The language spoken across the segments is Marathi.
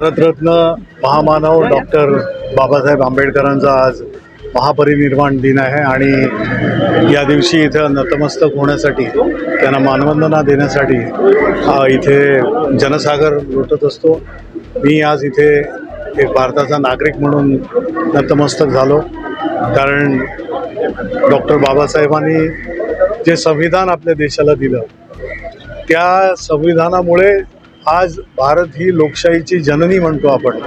भारतरत्न महामानव डॉक्टर बाबासाहेब आंबेडकरांचा आज महापरिनिर्वाण दिन आहे आणि या दिवशी इथं नतमस्तक होण्यासाठी त्यांना मानवंदना देण्यासाठी इथे जनसागर लुटत असतो. मी आज इथे एक भारताचा नागरिक म्हणून नतमस्तक झालो. कारण डॉक्टर बाबासाहेबांनी जे संविधान आपल्या देशाला दिलं त्या संविधानामुळे आज भारत ही लोकशाहीची जननी म्हणतो आपण.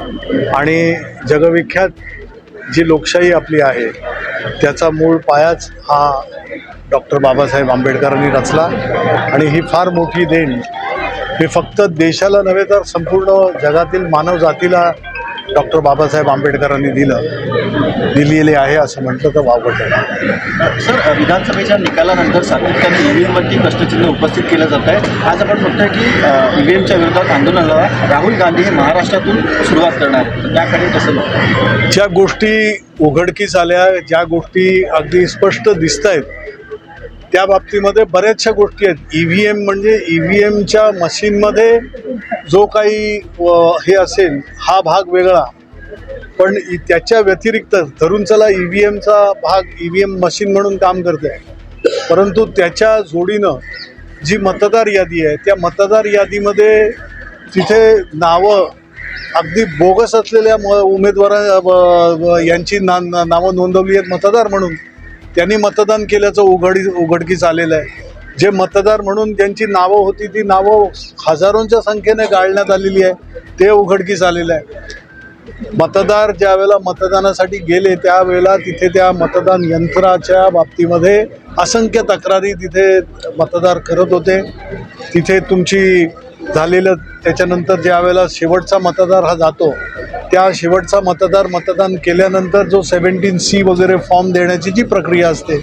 आणि जगविख्यात जी लोकशाही आपली आहे त्याचा मूळ पायाच हा डॉक्टर बाबासाहेब आंबेडकरांनी रचला. आणि ही फार मोठी देण हे फक्त देशाला नव्हे तर संपूर्ण जगातील मानवजातीला डॉक्टर बाबासाहेब आंबेडकरांनी दिलं दिलेले आहे असं म्हटलं तर वावगं सर विधानसभेच्या निकालानंतर सातत्याने ईव्हीएमवरती प्रश्नचिन्ह उपस्थित केलं जात आहे. आज आपण बघतोय की ईव्हीएमच्या विरोधात आंदोलनाला राहुल गांधी हे महाराष्ट्रातून सुरुवात करणार त्याकडे कसं? ज्या गोष्टी उघडकीस आल्या ज्या गोष्टी अगदी स्पष्ट दिसत आहेत त्या बाबतीमध्ये बऱ्याचशा गोष्टी आहेत. ई व्ही एम म्हणजे ई व्ही एमच्या मशीनमध्ये जो काही हे असेल हा भाग वेगळा. पण इ- त्याच्या व्यतिरिक्त धरून चला ई व्ही एमचा भाग ई व्ही एम मशीन म्हणून काम करते परंतु त्याच्या जोडीनं जी मतदार यादी आहे त्या मतदार यादीमध्ये तिथे नावं अगदी बोगस असलेल्या म उमेदवारा यांची ना- नावं नोंदवली आहेत मतदार म्हणून. त्यांनी मतदान केल्याचं उघडी उघडकीस आलेलं आहे. जे मतदार म्हणून ज्यांची नावं होती ती नावं हजारोंच्या संख्येने गाळण्यात आलेली आहे. ते उघडकीस आलेलं आहे. मतदार ज्या वेळेला मतदानासाठी गेले त्यावेळेला तिथे त्या मतदान यंत्राच्या बाबतीमध्ये असंख्य तक्रारी तिथे मतदार करत होते. तिथे तुमची झालेलं त्याच्यानंतर ज्या वेळेला शेवटचा मतदार हा जातो त्या शेवटचा मतदार मतदान केल्यानंतर जो सेवन्टीन सी वगैरे फॉर्म देण्याची जी प्रक्रिया असते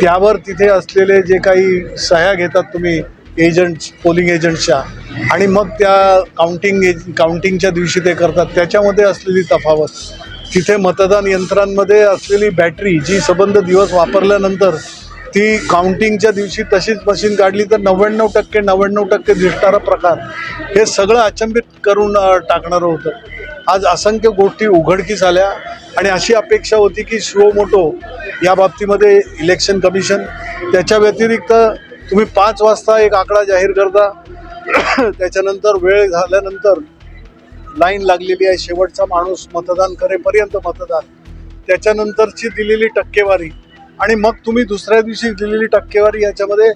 त्यावर तिथे असलेले जे काही सह्या घेतात तुम्ही एजंट्स पोलिंग एजंट्सच्या आणि मग त्या काउंटिंग एज काउंटिंगच्या दिवशी ते करतात. त्याच्यामध्ये असलेली तफावत तिथे मतदान यंत्रांमध्ये असलेली बॅटरी जी सबंध दिवस वापरल्यानंतर ती काउंटिंगच्या दिवशी तशीच मशीन काढली तर नव्याण्णव टक्के नव्याण्णव टक्के दिसणारा प्रकार. हे सगळं अचंबित करून टाकणारं होतं. आज असंख्य गोष्टी उघडकीस आल्या आणि अशी अपेक्षा होती की शो मोटो या बाबतीमध्ये इलेक्शन कमिशन. त्याच्या व्यतिरिक्त तुम्ही पाच वाजता एक आकडा जाहीर करता. त्याच्यानंतर वेळ झाल्यानंतर लाईन लागलेली आहे. शेवटचा माणूस मतदान करेपर्यंत मतदान. त्याच्यानंतरची दिलेली टक्केवारी. आणि मग तुम्ही दुसऱ्या दिवशी दिलेली टक्केवारी याच्यामध्ये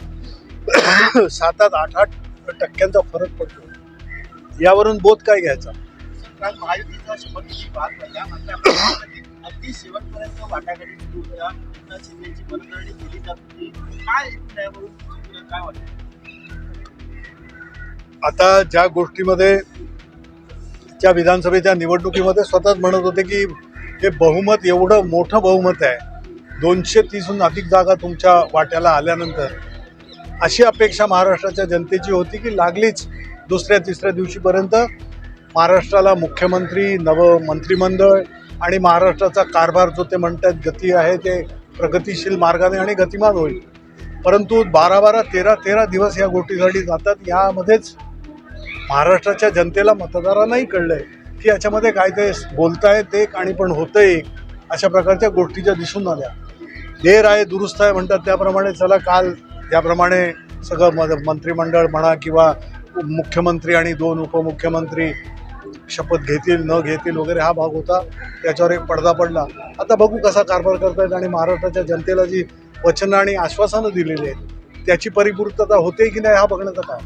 सात आठ आठ आठ टक्क्यांचा फरक पडतो. यावरून बोध काय घ्यायचा? महायुतीचा अगदी शेवटपर्यंत वाटाघाटी शिंदेची केली जात. होती काय काय वाटतं? आता ज्या गोष्टीमध्ये त्या विधानसभेच्या निवडणुकीमध्ये स्वतःच म्हणत होते की हे बहुमत एवढं मोठं बहुमत आहे दोनशे तीसहून अधिक जागा तुमच्या वाट्याला आल्यानंतर अशी अपेक्षा महाराष्ट्राच्या जनतेची होती की लागलीच दुसऱ्या तिसऱ्या दिवशीपर्यंत महाराष्ट्राला मुख्यमंत्री नवं मंत्रिमंडळ आणि महाराष्ट्राचा कारभार जो ते म्हणतात गती आहे ते प्रगतिशील मार्गाने आणि गतिमान होईल. परंतु बारा बारा तेरा तेरा दिवस या गोष्टीसाठी जातात. यामध्येच महाराष्ट्राच्या जनतेला मतदारांनाही कळलंय की याच्यामध्ये काय ते बोलतायत ते आणि पण होतंय एक अशा प्रकारच्या गोष्टी ज्या दिसून आल्या. देर आहे दुरुस्त आहे म्हणतात त्याप्रमाणे चला काल त्याप्रमाणे सगळं म मंत्रिमंडळ म्हणा किंवा मुख्यमंत्री आणि दोन उपमुख्यमंत्री शपथ घेतील न घेतील वगैरे हा भाग होता. त्याच्यावर एक पडदा पडला. आता बघू कसा कारभार करतायत आणि महाराष्ट्राच्या जनतेला जी वचनं आणि आश्वासनं दिलेली आहेत त्याची परिपूर्तता होते की नाही हा बघण्याचा काय?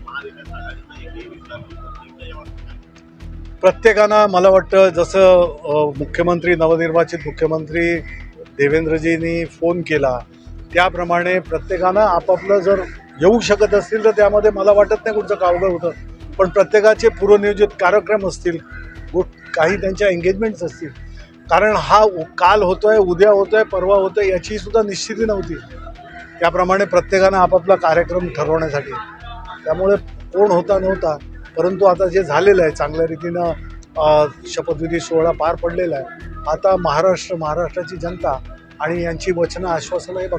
महाविकास आघाडीचा प्रत्येकानं मला वाटतं जसं मुख्यमंत्री नवनिर्वाचित मुख्यमंत्री देवेंद्रजींनी फोन केला त्याप्रमाणे प्रत्येकानं आपापलं जर येऊ शकत असतील तर त्यामध्ये मला वाटत नाही कुठचं कावगं होतं. पण प्रत्येकाचे पूर्वनियोजित कार्यक्रम असतील काही त्यांच्या एंगेजमेंट्स असतील कारण हा उ- काल होतोय उद्या होतोय परवा होतोय याची सुद्धा निश्चिती नव्हती. त्याप्रमाणे प्रत्येकानं आपापला कार्यक्रम ठरवण्यासाठी. त्यामुळे कोण होता नव्हता परंतु आता जे झालेलं आहे चांगल्या रीतीनं शपथविधी सोहळा पार पडलेला आहे. आता महाराष्ट्र महाराष्ट्राची जनता आणि यांची वचनं आश्वासनं हे ते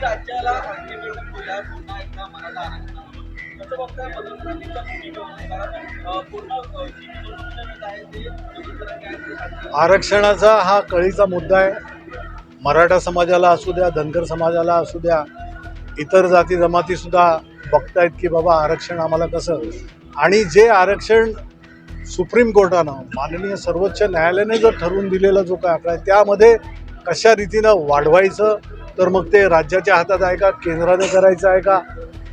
राज्य- आरक्षणाचा हा कळीचा मुद्दा आहे. मराठा समाजाला असू द्या धनगर समाजाला असू द्या इतर जाती जमातीसुद्धा बघतायत की बाबा आरक्षण आम्हाला कसं? आणि जे आरक्षण सुप्रीम कोर्टानं माननीय सर्वोच्च न्यायालयाने जर ठरवून दिलेला जो काय आकडा आहे त्यामध्ये कशा रीतीनं वाढवायचं? तर मग ते राज्याच्या हातात आहे का? केंद्राने करायचं आहे का?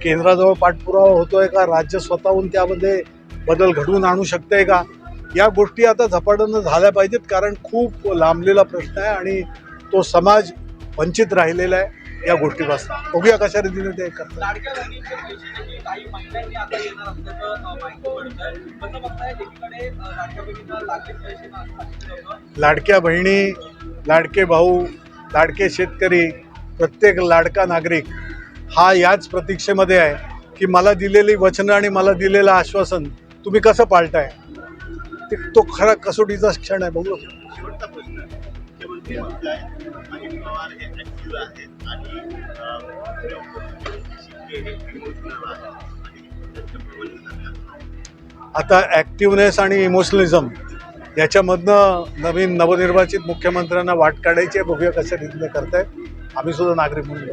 केंद्राजवळ पाठपुरावा होतो आहे का? राज्य स्वतःहून त्यामध्ये बदल घडवून आणू शकते का? या गोष्टी आता झपाट्यानं झाल्या पाहिजेत कारण खूप लांबलेला प्रश्न आहे आणि तो समाज वंचित राहिलेला आहे. या गोष्टीपासून. बघूया कशा रीतीने ते करतात. लाडक्या बहिणी लाडके भाऊ लाडके शेतकरी प्रत्येक लाडका नागरिक हा याच प्रतीक्षेमध्ये आहे की मला दिलेली वचनं आणि मला दिलेलं आश्वासन तुम्ही कसं पाळताय ते तो खरा कसोटीचा क्षण आहे. बघू. शेवटचा पवार हे ऍक्टिव्ह आहेत आणि अं, हे इमोशनल आहेत आणि आता ॲक्टिवनेस आणि इमोशनलिझम याच्यामधनं नवीन नवनिर्वाचित मुख्यमंत्र्यांना वाट काढायची आहे बघूया कशा रीतीने करतायत. आम्ही सुद्धा नागरिक म्हणून